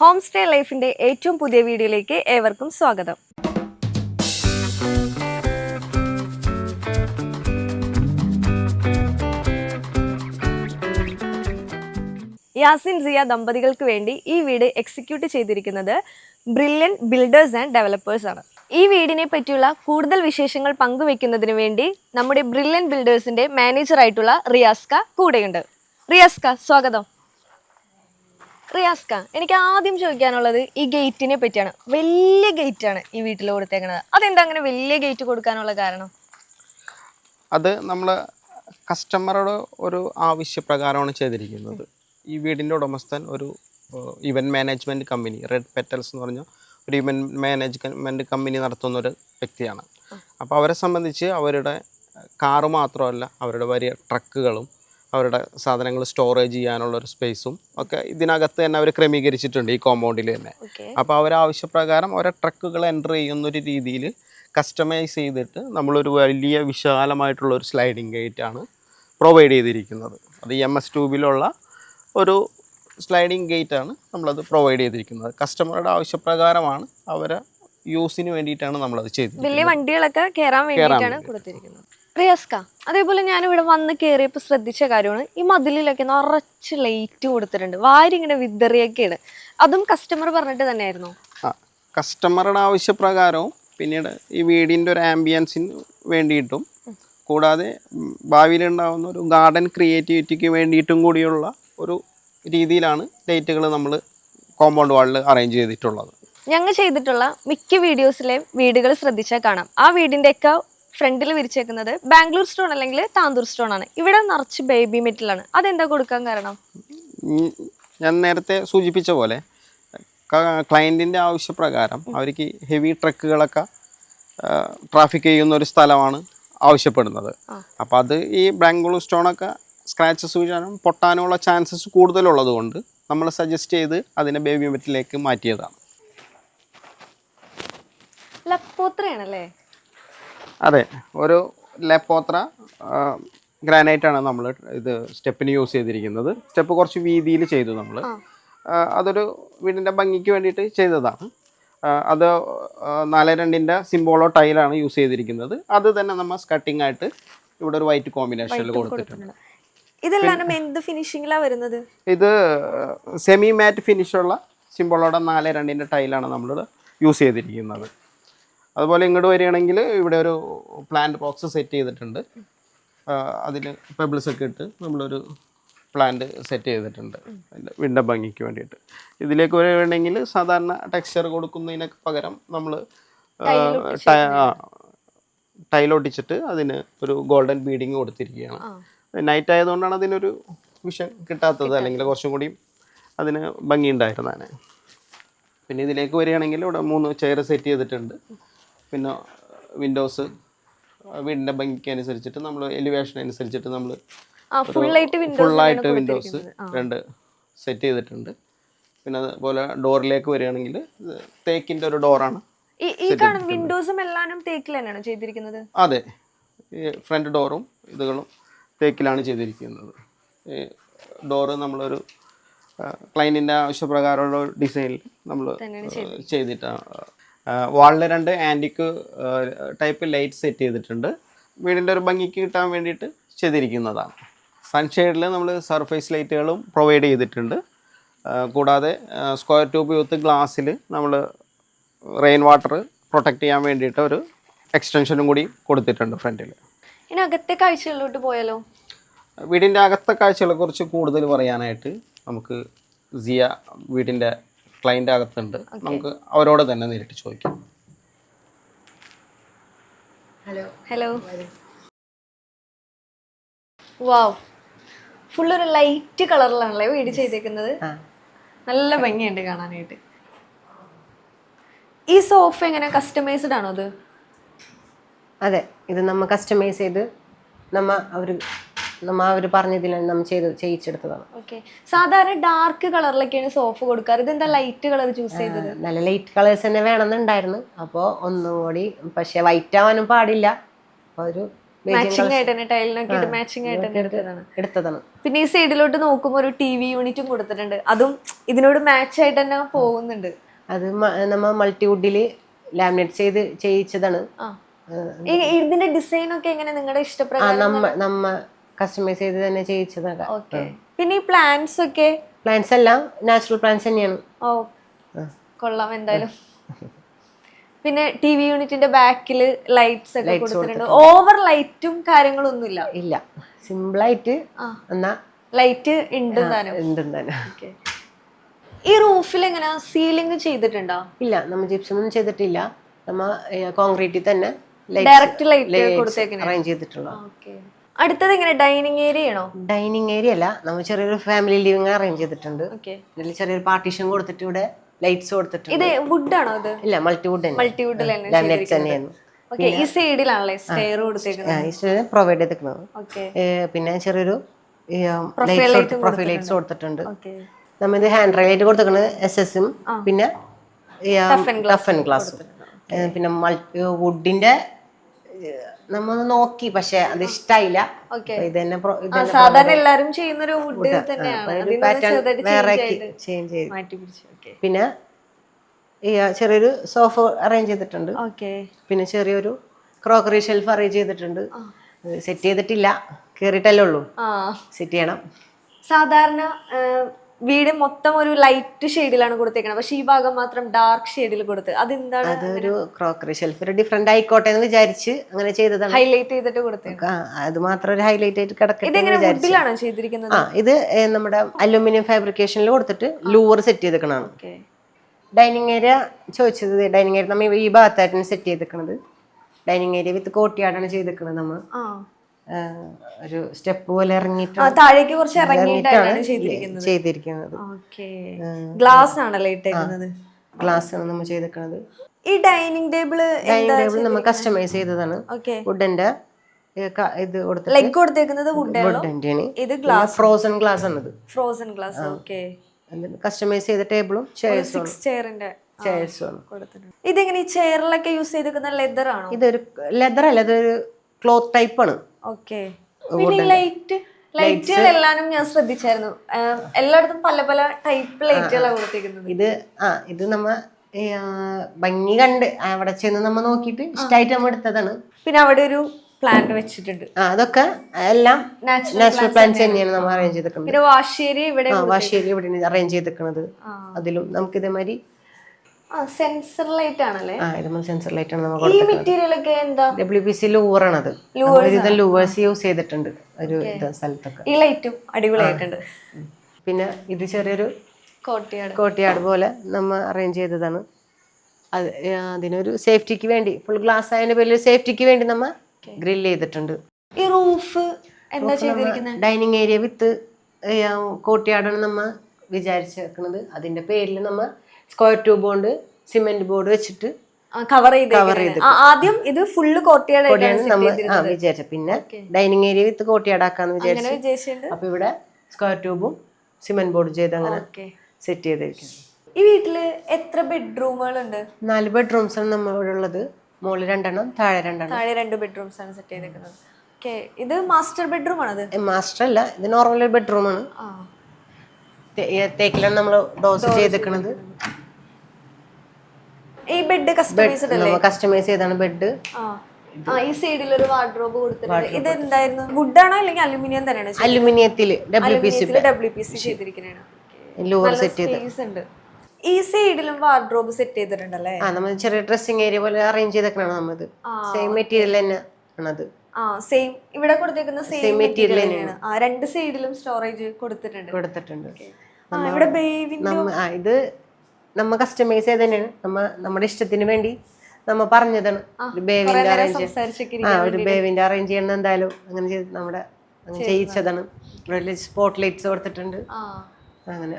Home stay ലൈഫിന്റെ ഏറ്റവും പുതിയ വീഡിയോയിലേക്ക് ഏവർക്കും സ്വാഗതം. യാസിൻ സിയ ദമ്പതികൾക്ക് വേണ്ടി ഈ വീട് എക്സിക്യൂട്ട് ചെയ്തിരിക്കുന്നത് ബ്രില്യൻ ബിൽഡേഴ്സ് ആൻഡ് ഡെവലപ്പേഴ്സ് ആണ്. ഈ വീടിനെ പറ്റിയുള്ള കൂടുതൽ വിശേഷങ്ങൾ പങ്കുവെക്കുന്നതിന് വേണ്ടി നമ്മുടെ ബ്രില്യൻ ബിൽഡേഴ്സിന്റെ മാനേജർ ആയിട്ടുള്ള റിയാസ്ക കൂടെയുണ്ട്. റിയാസ്ക സ്വാഗതം. റിയാസ്ക എനിക്ക് ആദ്യം ചോദിക്കാനുള്ളത് ഈ ഗേറ്റിനെ പറ്റിയാണ്. വലിയ ഗേറ്റ് ആണ് ഈ വീട്ടിൽ കൊടുത്തേക്കണത്. അതെന്താ അങ്ങനെ വലിയ ഗേറ്റ് കൊടുക്കാനുള്ള കാരണം? അത് നമ്മൾ കസ്റ്റമറുടെ ഒരു ആവശ്യപ്രകാരമാണ് ചെയ്തിരിക്കുന്നത്. ഈ വീടിന്റെ ഉടമസ്ഥൻ ഒരു event management company Red Petals എന്ന് പറഞ്ഞ ഒരു ഇവന്റ് മാനേജ്മെന്റ് കമ്പനി നടത്തുന്ന ഒരു വ്യക്തിയാണ്. അപ്പോൾ അവരെ സംബന്ധിച്ച് അവരുടെ കാറ് മാത്രമല്ല അവരുടെ വലിയ ട്രക്കുകളും അവരുടെ സാധനങ്ങൾ സ്റ്റോറേജ് ചെയ്യാനുള്ള ഒരു സ്പേസും ഒക്കെ ഇതിനകത്ത് തന്നെ അവർ ക്രമീകരിച്ചിട്ടുണ്ട് ഈ കോമ്പൗണ്ടിൽ തന്നെ. അപ്പോൾ അവർ ആവശ്യപ്രകാരം അവരെ ട്രക്കുകൾ എന്റർ ചെയ്യുന്ന ഒരു രീതിയിൽ കസ്റ്റമൈസ് ചെയ്തിട്ട് നമ്മളൊരു വലിയ വിശാലമായിട്ടുള്ള ഒരു സ്ലൈഡിങ് ഗേറ്റ് ആണ് പ്രൊവൈഡ് ചെയ്തിരിക്കുന്നത്. അത് എം എസ് ട്യൂബിലുള്ള ഒരു സ്ലൈഡിങ് ഗേറ്റ് ആണ് നമ്മളത് പ്രൊവൈഡ് ചെയ്തിരിക്കുന്നത്. കസ്റ്റമറുടെ ആവശ്യപ്രകാരമാണ് അവരെ യൂസിന് വേണ്ടിയിട്ടാണ് നമ്മളത് ചെയ്തത് വലിയ വണ്ടികളൊക്കെ കയറാൻ വേണ്ടിയിട്ടാണ് കൊടുത്തിരിക്കുന്നത്. റിയാസ്ക. അതേപോലെ ഞാൻ ഇവിടെ വന്ന് കയറിയപ്പോൾ ശ്രദ്ധിച്ച കാര്യമാണ് ഈ മതിലിലൊക്കെ നിറച്ച് ലൈറ്റ് കൊടുത്തിട്ടുണ്ട്. വാരി ഇങ്ങനെ വിതറിയൊക്കെയാണ്. അതും കസ്റ്റമർ പറഞ്ഞിട്ട് തന്നെയായിരുന്നു? ആ കസ്റ്റമറുടെ ആവശ്യപ്രകാരവും പിന്നീട് ഈ വീടിന്റെ ഒരു ആംബിയൻസിന് വേണ്ടിയിട്ടും കൂടാതെ ഭാവിയിൽ ഉണ്ടാകുന്ന ഒരു ഗാർഡൻ ക്രിയേറ്റിവിറ്റിക്ക് വേണ്ടിയിട്ടും കൂടിയുള്ള ഒരു രീതിയിലാണ് ലൈറ്റുകൾ നമ്മൾ കോമ്പൗണ്ട് വാളിൽ അറേഞ്ച് ചെയ്തിട്ടുള്ളത്. ഞങ്ങൾ ചെയ്തിട്ടുള്ള മിക്ക വീഡിയോസിലെയും വീടുകൾ ശ്രദ്ധിച്ചാൽ കാണാം. ആ വീടിന്റെ ഒക്കെ ഫ്രണ്ടിൽ വിരിച്ചേക്കുന്നത് ബാംഗ്ലൂർ സ്റ്റോൺ അല്ലെങ്കിൽ താന്തൂർ സ്റ്റോൺ ആണ്. ഇവിടെ നിറച്ച് ബേബി മെറ്റൽ ആണ്. അതെന്താ കൊടുക്കാൻ കാരണം? ഞാൻ നേരത്തെ സൂചിപ്പിച്ച പോലെ ക്ലയന്റിന്റെ ആവശ്യപ്രകാരം അവർക്ക് ഹെവി ട്രക്കുകളൊക്കെ ട്രാഫിക് ചെയ്യുന്ന ഒരു സ്ഥലമാണ് ആവശ്യപ്പെടുന്നത്. അപ്പോൾ അത് ഈ ബാംഗ്ലൂർ സ്റ്റോണൊക്കെ സ്ക്രാച്ചസ് വീഴാനും പൊട്ടാനുള്ള ചാൻസസ് കൂടുതലുള്ളത് കൊണ്ട് നമ്മൾ സജസ്റ്റ് ചെയ്ത് അതിനെ ബേബി മെറ്റിലേക്ക് മാറ്റിയതാണ്. ലപ്പോത്രയാണല്ലേ? അതെ. ഒരു ലെപ്പോത്ര ഗ്രാനൈറ്റ് ആണ് നമ്മൾ ഇത് സ്റ്റെപ്പിന് യൂസ് ചെയ്തിരിക്കുന്നത്. സ്റ്റെപ്പ് കുറച്ച് വീതിയിൽ ചെയ്തു നമ്മൾ അതൊരു വീടിന്റെ ഭംഗിക്ക് വേണ്ടിയിട്ട് ചെയ്തതാണ്. അത് നാല് രണ്ടിന്റെ സിംബോളോ ടൈലാണ് യൂസ് ചെയ്തിരിക്കുന്നത്. അത് തന്നെ നമ്മൾ സ്കട്ടിംഗ് ആയിട്ട് ഇവിടെ ഒരു വൈറ്റ് കോമ്പിനേഷനിൽ കൊടുത്തിട്ടുണ്ട്. ഇതെല്ലാം എന്ത് വരുന്നത്? ഇത് സെമി മാറ്റ് ഫിനിഷുള്ള സിംബോളോടെ നാല് രണ്ടിന്റെ ടൈലാണ് നമ്മൾ യൂസ് ചെയ്തിരിക്കുന്നത്. അതുപോലെ ഇങ്ങോട്ട് വരികയാണെങ്കിൽ ഇവിടെ ഒരു പ്ലാന്റ് ബോക്സ് സെറ്റ് ചെയ്തിട്ടുണ്ട്. അതിൽ പെബിൾസ് ഒക്കെ ഇട്ട് നമ്മളൊരു പ്ലാന്റ് സെറ്റ് ചെയ്തിട്ടുണ്ട്. അതിന്റെ വിണ്ട ഭംഗിക്ക് വേണ്ടിയിട്ട്. ഇതിലേക്ക് വരികയാണെങ്കിൽ സാധാരണ ടെക്സ്ചർ കൊടുക്കുന്നതിനൊക്കെ പകരം നമ്മൾ ടൈലൊട്ടിച്ചിട്ട് അതിന് ഒരു ഗോൾഡൻ ബീഡിങ് കൊടുത്തിരിക്കുകയാണ്. നൈറ്റ് ആയതുകൊണ്ടാണ് അതിനൊരു വിഷൻ കിട്ടാത്തത്. അല്ലെങ്കിൽ കുറച്ചും കൂടി അതിന് ഭംഗി ഉണ്ടായിരുന്നതാണ്. പിന്നെ ഇതിലേക്ക് വരികയാണെങ്കിൽ ഇവിടെ മൂന്ന് ചെയർ സെറ്റ് ചെയ്തിട്ടുണ്ട്. പിന്നെ വിൻഡോസ് വീടിന്റെ ഭംഗിക്ക് അനുസരിച്ചിട്ട് നമ്മൾ എലിവേഷൻ അനുസരിച്ചിട്ട് നമ്മൾ ഫുൾ ഫുള്ളായിട്ട് വിൻഡോസ് രണ്ട് സെറ്റ് ചെയ്തിട്ടുണ്ട്. പിന്നെ അതുപോലെ ഡോറിലേക്ക് വരികയാണെങ്കിൽ തേക്കിന്റെ ഒരു ഡോറാണ് ഈ കാണുന്ന വിൻഡോസും എല്ലാനും തേക്കിൽ തന്നെയാണ് ചെയ്തിരിക്കുന്നത്? അതെ. ഈ ഫ്രണ്ട് ഡോറും ഇതുകളും തേക്കിലാണ് ചെയ്തിരിക്കുന്നത്. ഡോറ് നമ്മളൊരു ക്ലൈന്റിന്റെ ആവശ്യപ്രകാരമുള്ള ഡിസൈനിൽ നമ്മൾ ചെയ്തിട്ടാണ് വാളിൽ രണ്ട് ആന്റിക്ക് ടൈപ്പ് ലൈറ്റ് സെറ്റ് ചെയ്തിട്ടുണ്ട്. വീടിന്റെ ഒരു ഭംഗിക്ക് കിട്ടാൻ വേണ്ടിയിട്ട് ചെയ്തിരിക്കുന്നതാണ്. സൺഷെയ്ഡിൽ നമ്മൾ സർഫേസ് ലൈറ്റുകളും പ്രൊവൈഡ് ചെയ്തിട്ടുണ്ട്. കൂടാതെ സ്ക്വയർ ട്യൂബ് യൂത്ത് ഗ്ലാസ്സിൽ നമ്മൾ റെയിൻ വാട്ടർ പ്രൊട്ടക്റ്റ് ചെയ്യാൻ വേണ്ടിയിട്ട് ഒരു എക്സ്റ്റൻഷനും കൂടി കൊടുത്തിട്ടുണ്ട് ഫ്രണ്ടിൽ ഇനി അകത്തെ കാഴ്ചകളിലോട്ട് പോയാലോ? വീടിന്റെ അകത്തെ കാഴ്ചകളെ കുറിച്ച് കൂടുതൽ പറയാനായിട്ട് നമുക്ക് സിയ വീടിന്റെ ക്ലൈന്റ് അകത്തുണ്ട്. നമുക്ക് അവരോട് തന്നെ നേരിട്ട് ചോദിക്കാം. ഹലോ വാവ് ഫുൾ ഒരു ലൈറ്റ് കളറിലാണല്ലേ വീട് ചെയ്തേക്കുന്നത്? നല്ല ഭംഗിയുണ്ട് കാണാനായിട്ട്. ഈ സോഫ എങ്ങനെ കസ്റ്റമൈസ്ഡ് ആണോ അത്? അതെ ഇത് നമ്മ കസ്റ്റമൈസ് ചെയ്ത് നമ്മ അവർ നമ്മ അവർ പറഞ്ഞതിലാണ് നമ്മൾ ചെയ്ത് ചെയ്യിച്ചെടുത്തതാണ്. ഓക്കെ സാധാരണ ഡാർക്ക് കളറിലൊക്കെയാണ് സോഫ കൊടുക്കാറ്. ഇതെന്താ ലൈറ്റ് കളർ ചൂസ് ചെയ്തത്? നല്ല ലൈറ്റ് കളേഴ്സ് തന്നെ വേണമെന്നുണ്ടായിരുന്നു. അപ്പോൾ ഒന്നും കൂടി പക്ഷെ വൈറ്റ് ആവാനും പാടില്ല. ഒരു മാച്ചിങ് ആയിട്ട് തന്നെ ടൈലിനൊക്കെ മാച്ചിങ് ആയിട്ട് തന്നെ എടുത്തതാണ്. എടുത്തതാണ്. പിന്നെ ഈ സൈഡിലോട്ട് നോക്കുമ്പോൾ ഒരു ടി വി യൂണിറ്റും കൊടുത്തിട്ടുണ്ട്. അതും ഇതിനോട് മാച്ച് ആയിട്ട് തന്നെ പോകുന്നുണ്ട്. അത് നമ്മൾ നമ്മ മൾട്ടിവുഡിൽ ലാമിനേറ്റ് ചെയ്ത് ചെയ്യിച്ചതാണ്. ഇതിന്റെ ഡിസൈൻ ഒക്കെ എങ്ങനെ? നിങ്ങളുടെ ഇഷ്ടപ്രകാരം നമ്മ കസ്റ്റമൈസ് ചെയ്ത് തന്നെ ചെയ്യിച്ചതൊക്കെ പിന്നെ ഈ പ്ലാന്റ്സ് ഒക്കെ? പ്ലാന്റ്സ് എല്ലാം നാച്ചുറൽ പ്ലാന്റ്സ് തന്നെയാണ്. ഓ കൊള്ളാം എന്തായാലും. പിന്നെ ടി വി യൂണിറ്റിന്റെ ബാക്കിൽ ലൈറ്റ്സ് ഒക്കെ കൊടുത്തിട്ടുണ്ട്. ഓവർ ലൈറ്റും കാര്യങ്ങളൊന്നുമില്ല? ഇല്ല. സിമ്പിൾ ആയിട്ട് എന്നാ ലൈറ്റ് ഉണ്ട് ഈ റൂഫിൽ എങ്ങനെ? സീലിംഗ് ചെയ്തിട്ടുണ്ടോ? ഇല്ല നമ്മൾ ജിപ്സം ഒന്നും ചെയ്തിട്ടില്ല. നമ്മ കോൺക്രീറ്റിൽ തന്നെ ഡയറക്റ്റ് ലൈറ്റ് അറേഞ്ച് ചെയ്തിട്ടുള്ള ഓക്കെ അടുത്തത് എങ്ങനെ? ഡൈനിങ് ഏരിയ ആണോ? ഡൈനിങ് ഏരിയ അല്ല. നമ്മൾ ചെറിയൊരു ഫാമിലി ലിവിംഗ് അറേഞ്ച് ചെയ്തിട്ടുണ്ട്. ഇതിൽ ചെറിയൊരു പാർട്ടീഷൻ കൊടുത്തിട്ട് ഇവിടെ ലൈറ്റ്സ് കൊടുത്തിട്ടുണ്ട്. ഇത് വുഡ് ആണോ ഇത്? ഇല്ല multiwood wood multi wood laminate തന്നെയാണ്. ഈ സൈഡിലാണല്ലേ സ്റ്റെയർ കൊടുത്തേക്കുന്നത്? പ്രൊവൈഡ് ചെയ്തിരിക്കുന്നത് പിന്നെ ചെറിയൊരു പ്രൊഫൈൽ ലൈറ്റ്സ് കൊടുത്തിട്ടുണ്ട്. നമ്മൾ നമ്മ ഇത് ഹാൻഡ് റൈലായിട്ട് കൊടുത്തിരിക്കുന്നത് എസ് എസും പിന്നെ ടഫ് ആൻഡ് ഗ്ലാസ് പിന്നെ വുഡിന്റെ നമ്മ നോക്കി പക്ഷെ അത് ഇഷ്ടായില്ല. ഇത് തന്നെ സാധാരണ എല്ലാരും ചെയ്യുന്ന ഒരു വുഡ് തന്നെയാണ്. വേറെ ചേഞ്ച് ചെയ്ത്. പിന്നെ ചെറിയൊരു സോഫ അറേഞ്ച് ചെയ്തിട്ടുണ്ട്. പിന്നെ ചെറിയൊരു ക്രോക്കറി ഷെൽഫ് അറേഞ്ച് ചെയ്തിട്ടുണ്ട്. സെറ്റ് ചെയ്തിട്ടില്ല. കേറിയിട്ടല്ലേ ഉള്ളൂ. സെറ്റ് ചെയ്യണം. സാധാരണ വീട് മൊത്തം ഒരു ലൈറ്റ് ഷെയ്ഡിലാണ് കൊടുത്തേക്കുന്നത് പക്ഷെ ഈ ഭാഗം മാത്രം ഡാർക്ക് ഷെയ്ഡിൽ കൊടുത്ത്. അതെന്താണ് അതൊരു ക്രോക്കറി ഷെൽഫ് ഒരു ഡിഫറെന്റ് ആയിക്കോട്ടെ എന്ന് വിചാരിച്ച് അങ്ങനെ ചെയ്തതാണ്. ഹൈലൈറ്റ് ചെയ്തിട്ട് കൊടുത്തേക്കാം അത് മാത്രം ഒരു ഹൈലൈറ്റ് ആയിട്ട് കിടക്കുന്നത് ചെയ്തിരിക്കുന്നത്? ആ ഇത് നമ്മുടെ അലുമിനിയം ഫാബ്രിക്കേഷനിൽ കൊടുത്തിട്ട് ലൂവർ സെറ്റ് ചെയ്തേക്കണാണ് ഡൈനിങ് ഏരിയ ചോദിച്ചത് ഡൈനിങ് ഏരിയ നമ്മൾ ഈ ഭാഗത്തായിട്ടാണ് സെറ്റ് ചെയ്തേക്കണത്. ഡൈനിങ് ഏരിയ വിത്ത് കോട്ടിയാടാണ് ചെയ്തേക്കണത് നമ്മൾ ഒരു സ്റ്റെപ്പ് പോലെ ഇറങ്ങിയിട്ട് താഴേക്ക് കുറച്ച് ഇറങ്ങിയിട്ടാണ് ചെയ്തിരിക്കുന്നത്. ഗ്ലാസ് ആണല്ലേ ഇട്ടേക്കുന്നത്? ഗ്ലാസ് ആണ് നമ്മൾ ചെയ്തിരിക്കുന്നത്. ഈ ഡൈനിങ് ടേബിൾ ഡൈനിങ് ടേബിൾ നമ്മൾ കസ്റ്റമൈസ് ചെയ്തതാണ്. വുഡിന്റെ ഇത് കൊടുത്തിട്ട് ലെഗ് കൊടുത്തേക്കുന്നത് വുഡ് വുഡിന്റെ ഇത് ഗ്ലാസ് ഫ്രോസൺ ഗ്ലാസ് ആണത് ഫ്രോസൺ ഗ്ലാസ് ഓക്കെ. കസ്റ്റമൈസ് ചെയ്ത ടേബിളും ചെയർസും ചെയറിന്റെ ചെയർസും ഇതെങ്ങനെ ചെയറിലൊക്കെ യൂസ് ചെയ്തിരിക്കുന്ന ലെതർ ആണോ? ഇതൊരു ലെതർ അല്ല ഇതൊരു ക്ലോത്ത് ടൈപ്പ് ആണ്. ഓക്കെ ലൈറ്റ് ലൈറ്റുകൾ എല്ലാരും ഞാൻ ശ്രദ്ധിച്ചായിരുന്നു. എല്ലായിടത്തും പല പല ടൈപ്പ് ലൈറ്റുകളാണ് കൊടുത്തേക്കുന്നത്. ഇത് ആ ഇത് നമ്മ ഭംഗി കണ്ട് അവിടെ ചെന്ന് നമ്മ നോക്കിയിട്ട് ഇഷ്ടമായിട്ട് നമ്മൾ എടുത്തതാണ്. പിന്നെ അവിടെ ഒരു പ്ലാന്റ് വെച്ചിട്ടുണ്ട്. അതൊക്കെ എല്ലാം നാച്ചുറൽ പ്ലാന്റ്സ് തന്നെയാണ്. നമ്മൾ അറേഞ്ച് ചെയ്തിരിക്കുന്നത്. പിന്നെ വാഷേരി ഇവിടെ വാശേരി ഇവിടെ അറേഞ്ച് ചെയ്തിരിക്കുന്നത്. അതിലും നമുക്ക് ഇതേമാതിരി സെൻസർ ലൈറ്റ് ആണല്ലേ? ആ ഇത് സെൻസർ ലൈറ്റ് ആണ് നമ്മൾ ഈ മെറ്റീരിയൽ ഒക്കെ എന്താ? ഡബ്ല്യു പി സി ലൂവറാണത് ഇത് ലൂവേഴ്സ് യൂസ് ചെയ്തിട്ടുണ്ട് ഒരു ഇത് സ്ഥലത്തൊക്കെ. ഈ ലൈറ്റും അടിപൊളിയായിട്ടുണ്ട്. പിന്നെ ഇത് ചെറിയൊരു കോട്ടിയാട്. കോട്ടിയാട് പോലെ നമ്മ അറേഞ്ച് ചെയ്തതാണ്. അത് അതിനൊരു സേഫ്റ്റിക്ക് വേണ്ടി ഫുൾ ഗ്ലാസ് ആയതിന്റെ പേരിൽ സേഫ്റ്റിക്ക് വേണ്ടി നമ്മ ഗ്രിൽ ചെയ്തിട്ടുണ്ട്. ഈ റൂഫ് എന്താ ചെയ്തിരിക്കുന്നത് ഡൈനിങ് ഏരിയ വിത്ത് കോട്ടിയാടാണ് നമ്മ വിചാരിച്ചേക്കുന്നത് അതിന്റെ പേരിൽ നമ്മ സ്ക്വയർ ട്യൂബ് കൊണ്ട് സിമെന്റ് ബോർഡ് വെച്ചിട്ട് കവർ ചെയ്ത് ആദ്യം ഇത് ഫുള്ള് ആ പിന്നെ ഡൈനിങ് ഏരിയ വിത്ത് കോട്ടിയാടാക്കാന്ന് വിചാരിച്ചു അപ്പൊ ഇവിടെ സ്ക്വയർ ട്യൂബും സിമെന്റ് ബോർഡ് ചെയ്ത് അങ്ങനെ സെറ്റ് ചെയ്തിരിക്കുന്നു. ഈ വീട്ടിൽ എത്ര ബെഡ്റൂമുകളുണ്ട് നാല് ബെഡ്റൂംസ് ആണ് നമ്മളിവിടെ ഉള്ളത് മുകളിൽ രണ്ടെണ്ണം താഴെ രണ്ടെണ്ണം. താഴെ രണ്ട് ബെഡ്റൂംസ് ആണ് സെറ്റ് ചെയ്തേക്കുന്നത് ഇത് മാസ്റ്റർ ബെഡ്റൂം ആണ് മാസ്റ്റർ അല്ല ഇത് നോർമൽ ബെഡ്റൂമാണ് ആ. തേക്കിലാണ് നമ്മൾ ഡോസ് ചെയ്തിരിക്കുന്നത് ഈ ബെഡ് കസ്റ്റമൈസ്ഡ് അല്ലേ നമ്മൾ കസ്റ്റമൈസ് ചെയ്താണ് ബെഡ് ആ. ഈ സൈഡിൽ ഒരു വാർഡ്രോബ് കൊടുത്തിട്ടുണ്ട്. ഇത് എന്തായിരുന്നു? ആണോ അല്ലെങ്കിൽ അലുമിനിയം തന്നെയാണ് അലുമിനിയത്തിൽ W P C W P C ചെയ്തിരിക്കുന്നതാണ് louvre set ചെയ്ത്. ഈ സൈഡിലും വാർഡ്രോബ് സെറ്റ് ചെയ്തിട്ടുണ്ടല്ലേ? ആ നമ്മൾ ചെറിയ ഡ്രസ്സിംഗ് ഏരിയ പോലെ അറേഞ്ച് ചെയ്തേക്കണാണ് നമ്മത് സെയിം മെറ്റീരിയൽ തന്നെ ആണത്. ആ സെയിം ഇവിടെ കൊടുത്തേക്കുന്ന സെയിം മെറ്റീരിയൽ തന്നെയാണ്. ആ രണ്ട് സൈഡിലും സ്റ്റോറേജ് കൊടുത്തിട്ടുണ്ട്. കൊടുത്തിട്ടുണ്ട്. ആ ഇവിടെ ബേബി നമ്മ ആ ഇത് നമ്മ കസ്റ്റമൈസ് ചെയ്ത് തന്നെയാണ്. നമ്മ നമ്മുടെ ഇഷ്ടത്തിന് വേണ്ടി നമ്മ പറഞ്ഞതാണ്. ഒരു ബേവിന്റെ അറേഞ്ച് സംസാരിച്ചൊക്കെ ആ ഒരു ബേവിന്റെ അറേഞ്ച് ചെയ്യണം എന്തായാലും. അങ്ങനെ ചെയ്ത് നമ്മുടെ അങ്ങനെ ചെയ്യിച്ചതാണ്. ഇവിടെ സ്പോട്ട് ലൈറ്റ്സ് കൊടുത്തിട്ടുണ്ട്. ആ. അങ്ങനെ.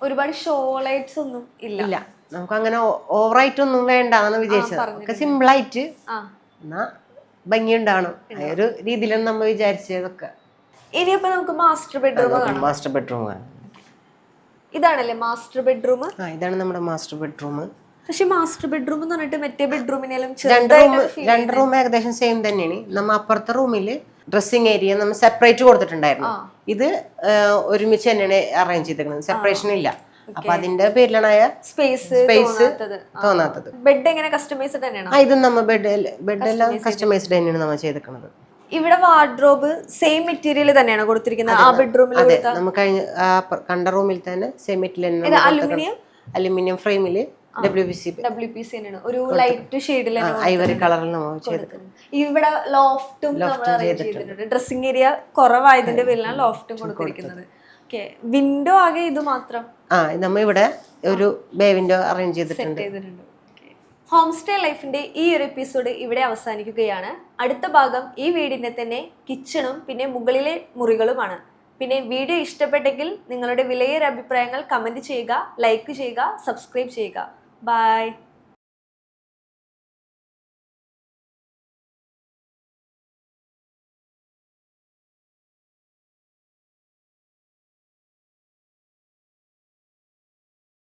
ഒരുപാട് ഷോ ലൈറ്റ്സ് ഒന്നും ഇല്ല. ഇല്ല. നമുക്ക് അങ്ങനെ ഓവറായിട്ടൊന്നും വേണ്ട എന്നാണ് വിചാരിച്ചത്. സിമ്പിൾ സിമ്പിളായിട്ട് ആ. എന്നാ ഭംഗി ഉണ്ടാവണം ആ ഒരു രീതിയിലാണ് നമ്മൾ വിചാരിച്ചതൊക്കെ. ഇനിയിപ്പോ നമുക്ക് മാസ്റ്റർ ബെഡ്റൂം കാണാം. മാസ്റ്റർ ബെഡ്റൂം ഇതാണല്ലേ മാസ്റ്റർ ബെഡ്റൂം ആ ഇതാണ് നമ്മുടെ മാസ്റ്റർ ബെഡ്റൂം പക്ഷെ മാസ്റ്റർ ബെഡ്റൂം എന്ന് പറഞ്ഞിട്ട് മറ്റേ ബെഡ്റൂമിനെല്ലാം രണ്ട് റൂം രണ്ട് റൂം ഏകദേശം സെയിം തന്നെയാണ്. നമ്മ അപ്പുറത്തെ റൂമിൽ ഡ്രസ്സിങ് ഏരിയ നമ്മൾ സെപ്പറേറ്റ് കൊടുത്തിട്ടുണ്ടായിരുന്നു. ഇത് ഒരുമിച്ച് തന്നെയാണ് അറേഞ്ച് ചെയ്തിരിക്കുന്നത് സെപ്പറേഷൻ ഇല്ല. അപ്പൊ അതിന്റെ പേരിലാണ് ആ സ്പേസ് സ്പേസ് തോന്നാത്തത്. ബെഡ് എങ്ങനെ കസ്റ്റമൈസ്ഡ് തന്നെയാണ്? ആ ഇതും നമ്മ ബെഡ് ബെഡ് എല്ലാം കസ്റ്റമൈസ്ഡ് തന്നെയാണ് നമ്മൾ ചെയ്തിരിക്കുന്നത്. ഇവിടെ വാർഡ്രോബ് സെയിം മെറ്റീരിയൽ തന്നെയാണ് കൊടുത്തിരിക്കുന്നത്? ആ ബെഡ്റൂമിൽ അതെ നമുക്ക് കഴിഞ്ഞ ആ കണ്ട റൂമിൽ തന്നെ സെയിം മെറ്റീരിയൽ അലുമിനിയം? അലുമിനിയം ഫ്രെയിമിൽ W P C W P C തന്നെയാണ്. ഒരു ലൈറ്റ് ഷെയ്ഡിൽ ഐവറി കളറിൽ നമ്മൾ ചെയ്തിട്ടുണ്ട്. ഇവിടെ ലോഫ്റ്റും ഡ്രസ്സിംഗ് ഏരിയ കുറവായതിന്റെ പേരിലാണ് ലോഫ്റ്റും കൊടുത്തിരിക്കുന്നത്. വിൻഡോ ആകെ ഇത് മാത്രം? ആ നമ്മ ഇവിടെ ഒരു ബേ വിൻഡോ അറേഞ്ച് ചെയ്തിട്ടുണ്ട്. ഹോം സ്റ്റേ ലൈഫിന്റെ ഈ ഒരു എപ്പിസോഡ് ഇവിടെ അവസാനിക്കുകയാണ്. അടുത്ത ഭാഗം ഈ വീടിന്റെ തന്നെ കിച്ചണും പിന്നെ മുകളിലെ മുറികളുമാണ്. പിന്നെ വീഡിയോ ഇഷ്ടപ്പെട്ടെങ്കിൽ നിങ്ങളുടെ വിലയേറെ അഭിപ്രായങ്ങൾ കമന്റ് ചെയ്യുക ലൈക്ക് ചെയ്യുക സബ്സ്ക്രൈബ് ചെയ്യുക. ബൈ